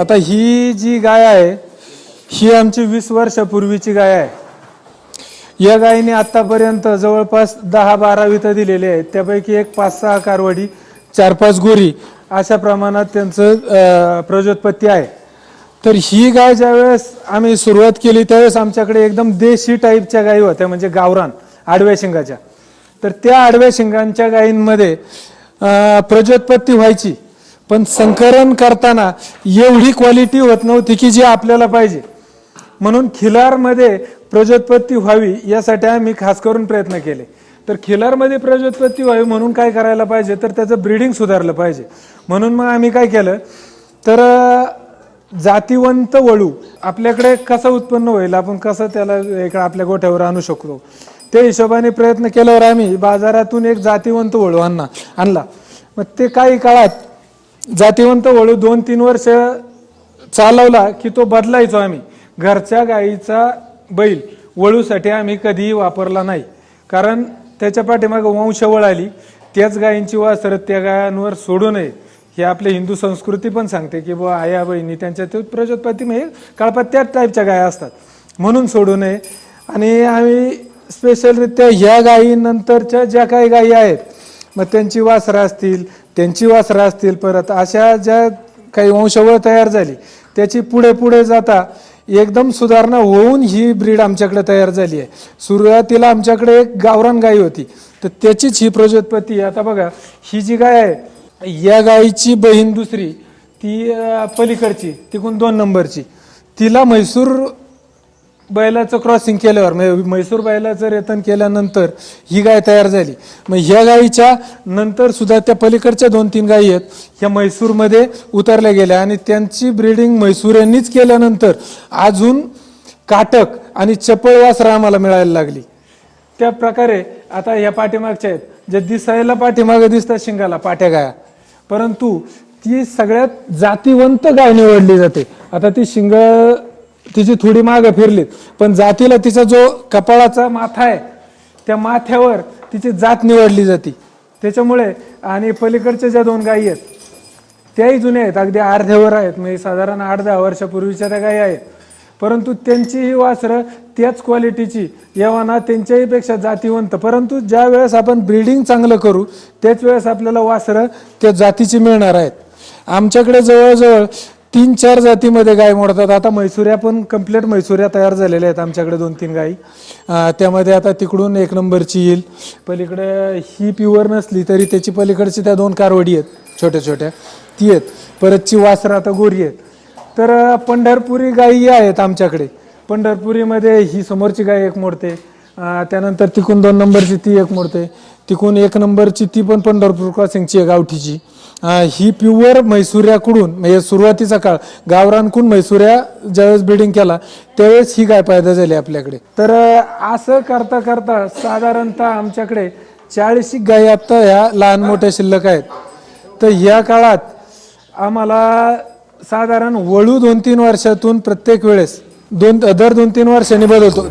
आता ही जी गाय आहे ही आमची वीस वर्षापूर्वीची गाय आहे. या गायीने आतापर्यंत जवळपास दहा बारा वितं दिलेले आहेत. त्यापैकी एक पाच सहा कारवडी चार पाच गोरी अशा प्रमाणात त्यांचं प्रजोत्पत्ती आहे. तर ही गाय ज्यावेळेस आम्ही सुरुवात केली त्यावेळेस आमच्याकडे एकदम देशी टाईपच्या गायी होत्या म्हणजे गावरान आडव्या शिंगाच्या. तर त्या आडव्या शिंगांच्या गायींमध्ये प्रजोत्पत्ती व्हायची. पण संकरण करताना एवढी क्वालिटी होत नव्हती की जी आपल्याला पाहिजे. म्हणून खिलारमध्ये प्रजोत्पत्ती व्हावी यासाठी आम्ही खास करून प्रयत्न केले. तर खिलारमध्ये प्रजोत्पत्ती व्हावी म्हणून काय करायला पाहिजे? तर त्याचं ब्रीडिंग सुधारलं पाहिजे. म्हणून मग आम्ही काय केलं? तर जातीवंत वळू आपल्याकडे कसं उत्पन्न होईल? आपण कसं त्याला इकडे आपल्या गोठ्यावर आणू शकतो? त्या हिशोबाने प्रयत्न केल्यावर आम्ही बाजारातून एक जातीवंत वळू आणला. आणला. मग ते काही काळात जातीवंत वळू दोन तीन वर्ष चालवला की तो बदलायचो आम्ही. घरच्या गाईचा बैल वळूसाठी आम्ही कधीही वापरला नाही. कारण त्याच्या पाठीमागं वंशवळ आली त्याच गायींची वासरत त्या गायांवर सोडू नये. हे आपली हिंदू संस्कृती पण सांगते की बुवा आया बहिणी त्यांच्या ते प्रजोत्पत्ती म्हणजे काळपात त्याच टाईपच्या गाया असतात. म्हणून सोडू नये. आणि आम्ही स्पेशलरित्या ह्या गायीनंतरच्या ज्या काही गायी आहेत मग त्यांची वासरं असतील त्यांची वासरं असतील परत अशा ज्या काही वंशवळ तयार झाली त्याची पुढे पुढे जाता एकदम सुधारणा होऊन ही ब्रीड आमच्याकडे तयार झाली आहे. सुरुवातीला आमच्याकडे एक गावरान गाय होती. तर त्याचीच ही प्रजोत्पत्ती आहे. आता बघा ही जी गाय आहे या गायीची बहीण दुसरी ती पलीकडची तिकून दोन नंबरची. तिला म्हैसूर बैलाचं क्रॉसिंग केल्यावर म्हणजे म्हैसूर बैलाचं रेतन केल्यानंतर ही गाय तयार झाली. मग ह्या गायीच्या नंतर सुद्धा त्या पलीकडच्या दोन तीन गायी आहेत ह्या म्हैसूरमध्ये उतरल्या गेल्या. आणि त्यांची ब्रीडिंग म्हैसूरांनीच केल्यानंतर अजून काटक आणि चपळ वासर आम्हाला मिळायला लागली. त्या प्रकारे आता ह्या पाठीमागच्या आहेत. जे दिसायला पाठीमागे दिसतात शिंगाला पाट्या गाया. परंतु ती सगळ्यात जातीवंत गाय निवडली जाते. आता ती शिंग तिची थोडी मागं फिरलीत पण जातीला तिचा जो कपाळाचा माथा आहे त्या माथ्यावर तिची जात निवडली जाते. त्याच्यामुळे आणि पलीकडच्या ज्या दोन गायी आहेत त्याही जुन्या आहेत अगदी अर्ध्यावर आहेत. म्हणजे साधारण आठ दहा वर्षापूर्वीच्या त्या गायी आहेत. परंतु त्यांची ही वासरं त्याच क्वालिटीची यवाना त्यांच्याहीपेक्षा जातीवंत. परंतु ज्या वेळेस आपण ब्रीडिंग चांगलं करू त्याच वेळेस आपल्याला वासरं त्या जातीची मिळणार आहेत. आमच्याकडे जवळजवळ तीन चार जातीमध्ये गाय मोडतात. आता म्हैसुऱ्या पण कंप्लीट म्हैसुऱ्या तयार झालेल्या आहेत आमच्याकडे दोन तीन गायी त्यामध्ये आता तिकडून एक नंबरची येईल. पलीकडे ही प्युअर नसली तरी त्याची पलीकडची त्या दोन कारवडी आहेत छोट्या छोट्या. ती आहेत. परतची वासरं आता गोरी आहेत. तर पंढरपुरी गायी आहेत आमच्याकडे. पंढरपुरीमध्ये ही समोरची गाय एक मोडते. त्यानंतर तिकून दोन नंबरची ती एक मोडते. तिकून एक नंबरची ती पण पंढरपूर क्रॉसिंगची आहे गावठीची. ही प्युअर मैसुऱ्याकडून म्हणजे सुरुवातीचा काळ गावरानकून मैसुऱ्या ज्यावेळेस ब्रिडिंग केला त्यावेळेस ही गाय पैदा झाली आपल्याकडे. तर असं करता करता साधारणतः आमच्याकडे चाळीस गायी आता ह्या लहान मोठ्या शिल्लक आहेत. तर या काळात आम्हाला साधारण वळू दोन तीन वर्षातून प्रत्येक वेळेस दोन दर दोन तीन वर्षांनी बदलतो.